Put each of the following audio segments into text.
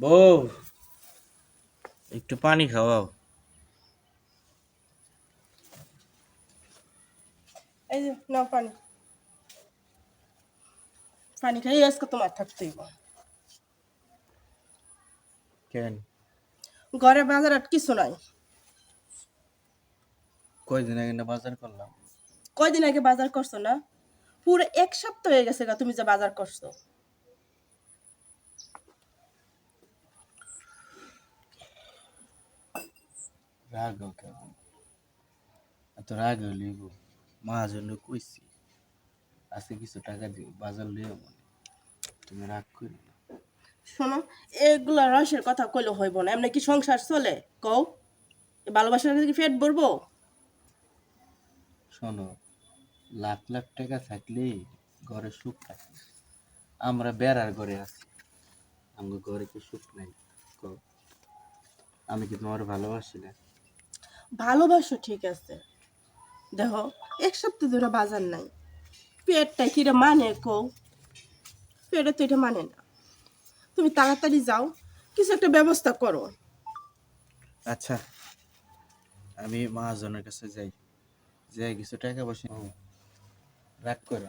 বউ একটু পানি খাওয়াও। এই যে নাও পানি। পানি খাই আজকে তোমার থাকতেই কেন? ঘরে বাজার আর কিছু নাই। কয়দিন আগে না বাজার করলাম? কয়দিন আগে বাজার করছ না? পুরো এক সপ্তাহ হয়ে গেছে গা তুমি যে বাজার করছ। রাগ কেমন এত রাগ হইলি গো মহাজনে কইছি আজকে কিছু টাকা দিও বাজার মনে তুমি রাগ করি শোনো এগুলা রসের কথা কইলে হইব না এমনি কি সংসার চলে কও ভালোবাসার কি পেট ভরবো শোনো লাখ লাখ টাকা থাকলে ঘরে সুখ থাকে আমরা বেড়ার ঘরে আছি আমার ঘরে কি সুখ নাই কও আমি কি তোমার ভালোবাসি না ভালোবাসো ঠিক আছে। দেখো এক সপ্তাহ ধরে বাজার নাই। পেটটা কিরে মানে কও পেটে তো এটা মানে না। তুমি তাড়াতাড়ি যাও কিছু একটা ব্যবস্থা করো। আচ্ছা আমি মহাজনের কাছে যাই। যাই কিছু টাকা ও, রাগ করে।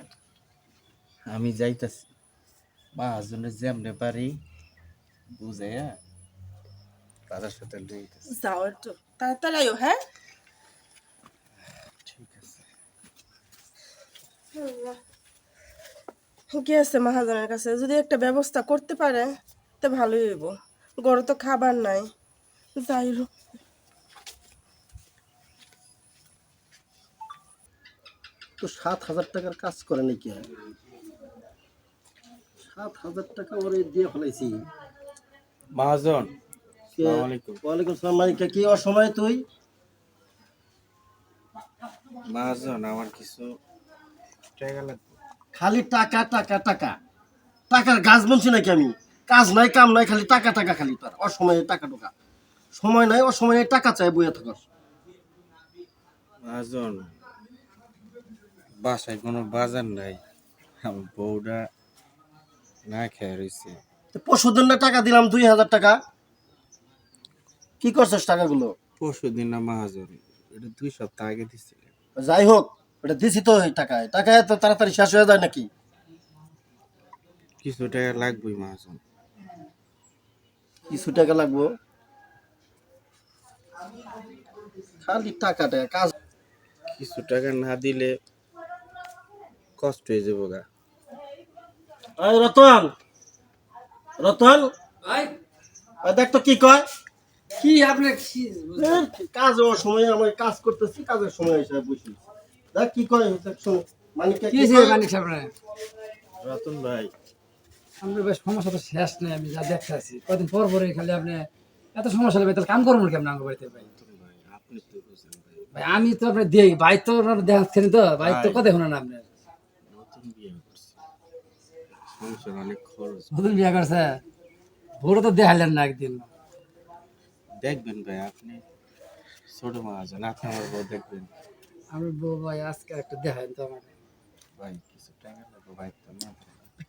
আমি যাইতাছি। মহাজনের যেমনে পারি বুঝাইয়া তাদের সাথে যাও একটু তাড়াতাড়ি আয়ো হ্যাঁ? ঠিক আছে। গিয়েছে মহাজনের কাছে যদি একটা ব্যবস্থা করতে পারে তো ভালোই হইব। গরু তো খাবার নাই যাই হোক। তো সাত হাজার টাকার কাজ করে নাকি? সাত হাজার টাকা ওরে দিয়ে ফেলাইছি। মহাজন কে-। ওয়ালাইকুম সালাম মালিকা কি অসময় তুই? মহাজন আমার কিছু টাকা লাগবে। খালি টাকা টাকা টাকা। টাকার গাছ বলছি নাকি আমি? কাজ নাই কাম নাই খালি টাকা টাকা খালি তোর। অসময়ে টাকা টাকা সময় নাই অসময়ে টাকা চাই বইয়া থাকস। মহাজন বাসায় কোনো বাজার নাই। আমার বউটা না খেয়ে রয়েছে পরশুদিন টাকা দিলাম দুই হাজার টাকা। কি করছিস টাকাগুলো? পরশু দিন না মহাজন এটা দুই সপ্তাহ আগে দিচ্ছিলেন যাই হোক ওটা দিছি তো এই টাকায়। টাকা এত তাড়াতাড়ি শেষ হয়ে যায় নাকি? কিছু টাকা লাগবেই মহাজন। কিছু টাকা লাগবো? খালি টাকা টাকা কাজ কিছু টাকা না দিলে কষ্ট হয়ে যাব গা। রতন রতন? দেখ তো কি কয়। কি আপনার কি এই কাজ ওর সময় আমি কাজ করতেছি কাজের সময় হিসেবে বসি দেখ কি দেখ শোন মানে কি মানিক সাহেব রে? রতন ভাই। আপনার বেশ সমস্যা তো শেষ নেই আমি যা দেখতে আছি। কদিন পর পরে খালি আপনি এত সমস্যা লাগবে তাহলে কাম করব কেমন আমার বাড়িতে ভাই? ভাই আপনি তো ভাই। ভাই আমি তো আপনার দিই বাইক তো আপনার দেখাচ্ছেন তো বাইক তো ভাই। কথা শোনেন আপনি। নতুন বিয়ে করছি। সংসার অনেক খরচ। নতুন বিয়ে করছে? ভোরও তো দেখালেন না একদিন। দেখবেন ভাই আপনি ছোট মহাজন আপনি আমার বউ দেখবেন। আমি বউ ভাই আজকে একটু দেখান তো আমার ভাই কিছু টাকা লাগবে ভাই তো না।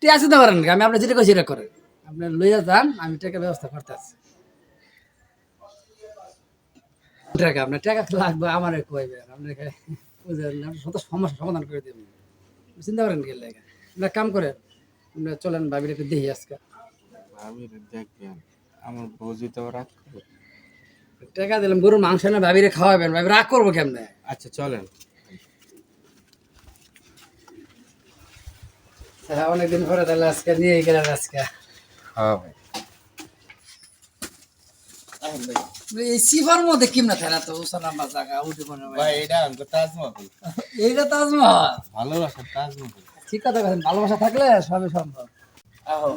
ঠিক আছে তো পারেন আমি আপনার যেটা কই সেটা করেন। আপনি লইয়া যান আমি টাকা ব্যবস্থা করতে আছি। টাকা আপনার টাকা লাগবে আমার কইবেন আপনাকে বুঝলেন না সমস্যা সমাধান করে দেবেন। চিন্তা করেন গেলে আপনার কাম করেন। আপনার চলেন ভাবির একটু দেখি আজকে। আমি দেখবেন আমার বউ রাগ করে। টাকা দিলাম গরুর মাংস না ভাবিরে খাওয়াবেন। ভাবি রাগ করব কেমনে? আচ্ছা চলেন। অনেকদিন পরে তাহলে আজকে নিয়ে গেলেন আজকে। এই সিফার মধ্যে না তো? উসানা জায়গা উঠে পড়ে ভাই ভাই এটা তাজমহল। এইটা তাজমহল? ভালোবাসার তাজমহল। ঠিক কথা বলেন ভালোবাসা থাকলে সবই সম্ভব। আহো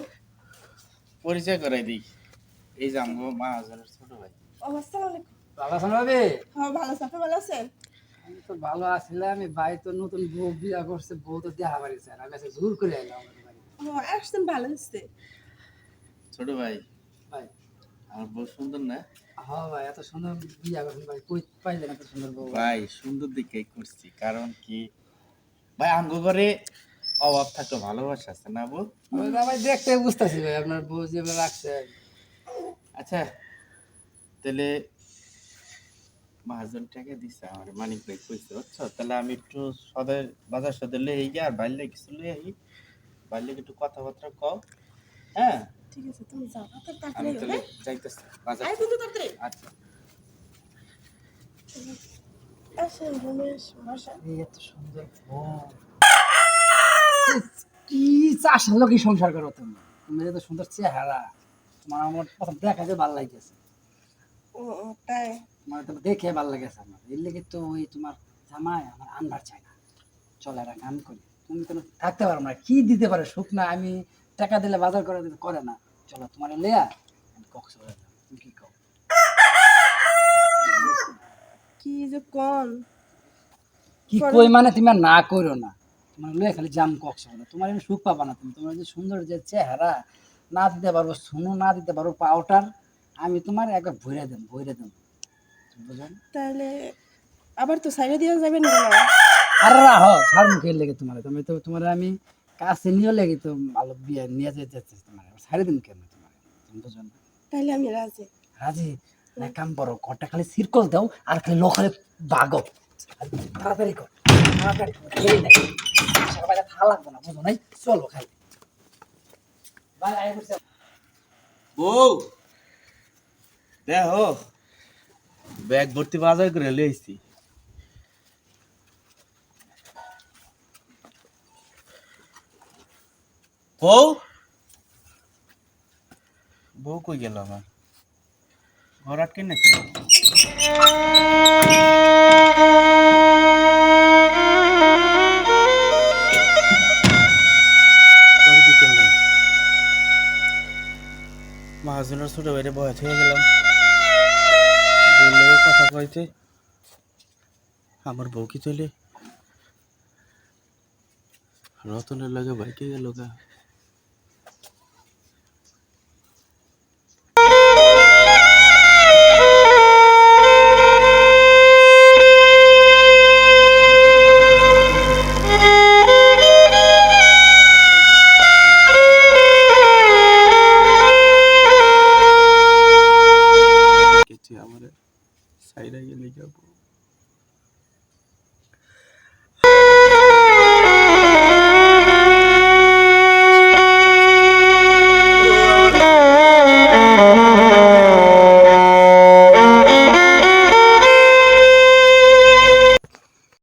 পরিচয় করাই দিই। এই যে আমগো মহাজনের ছোট ভাই। আসসালামু আলাইকুম ভালো আছেন ভাবি? হ্যাঁ ভালো আছেন। আপনি ভালো আছেন? আমি তো ভালো আছিলাম আমি ভাই তো নতুন বউ বিয়া করছে বউ তো দেখা পারিছে আমি কাছে জোর করে এলাম আসছেন ভালো হচ্ছে ছোট ভাই ভাই। আমার বউ সুন্দর না? হ্যাঁ ভাই এত সুন্দর বিয়া করছেন ভাই কই পাইলেন এত সুন্দর বউ? ভাই সুন্দর দিকে করছি কারণ কি? ভাই আমগো করে অভাব থাকতো ভালোবাসা আছে না বউ? ভাই দেখতে বুঝতেছি ভাই আপনার বউ যেভাবে রাখছে। আচ্ছা তাহলে মহাজন টাকা দিছে আমার মানিক ভাই কইছে বুঝছ? তাহলে আমি একটু সদর বাজার সদর লই গিয়ে আর বাইরে কিছু লই আই। বাইরে একটু কথাবার্তা কও হ্যাঁ? ঠিক আছে তুমি যাও তাড়াতাড়ি তাহলে হ্যাঁ? যাইতেছি বাজার আয় কিন্তু তাড়াতাড়ি। আচ্ছা। আসেন রমেশ বসা এই এত সুন্দর বউ। কি চাষের লোকই সংসার করো তুমি? তুমি এত সুন্দর চেহারা। তোমার আমার প্রথম দেখা যে ভালো লাগেছে ও ও, তাই তোমার তো দেখে ভালো লাগেছে আমার এর লেগে তো ওই তোমার জামাই আমার আনবার চাই না। চল একটা কাম করি। তুমি তো থাকতে পারো না কি দিতে পারে সুখ না আমি টাকা দিলে বাজার করে দিতে করে না। চলো তোমার লেয়া কক্সবাজার। তুমি কি কও? কি যে কোন কি কই মানে তুমি না করো না। তোমার লয়ে খালি জাম কক্স না তোমার সুখ পাবা না তুমি। তোমার যে সুন্দর যে চেহারা না দিতে পারব শুনো না দিতে পারব পাউডার আমি তোমার একবার ভরে দেব ভরে দেব বুঝলেন তাহলে আবার তো সাইডে দিয়ে যাবেন আর রাহ সার মুখের লেগে তোমার। তুমি তো তোমার আমি কাছে নিয়ে লেগে তো ভালো বিয়ে নিয়ে যেতে চাচ্ছি তোমার। সাড়ে দিন কেন তোমার? তুমি বুঝো না। তাহলে আমি রাজি। রাজি? না কাম করো ঘরটা খালি সিরকল দাও আর খালি লোক খালি বাগো। তাড়াতাড়ি কর তাড়াতাড়ি কর, দেরি সবাই থাকা লাগবে না বুঝো নাই? চলো খালি। ভাই আয় বউ! দেখো ব্যাগ ভর্তি বাজার করে লইছি বউ? বউ কই গেল আমার? ঘর আটকে নাকি? মহাজনের ছোট বাইরে বয়স হয়ে গেলাম। বলল কথা কইতে আমার বউ কি চলে। রতনের লগে বাইকে গেল গা।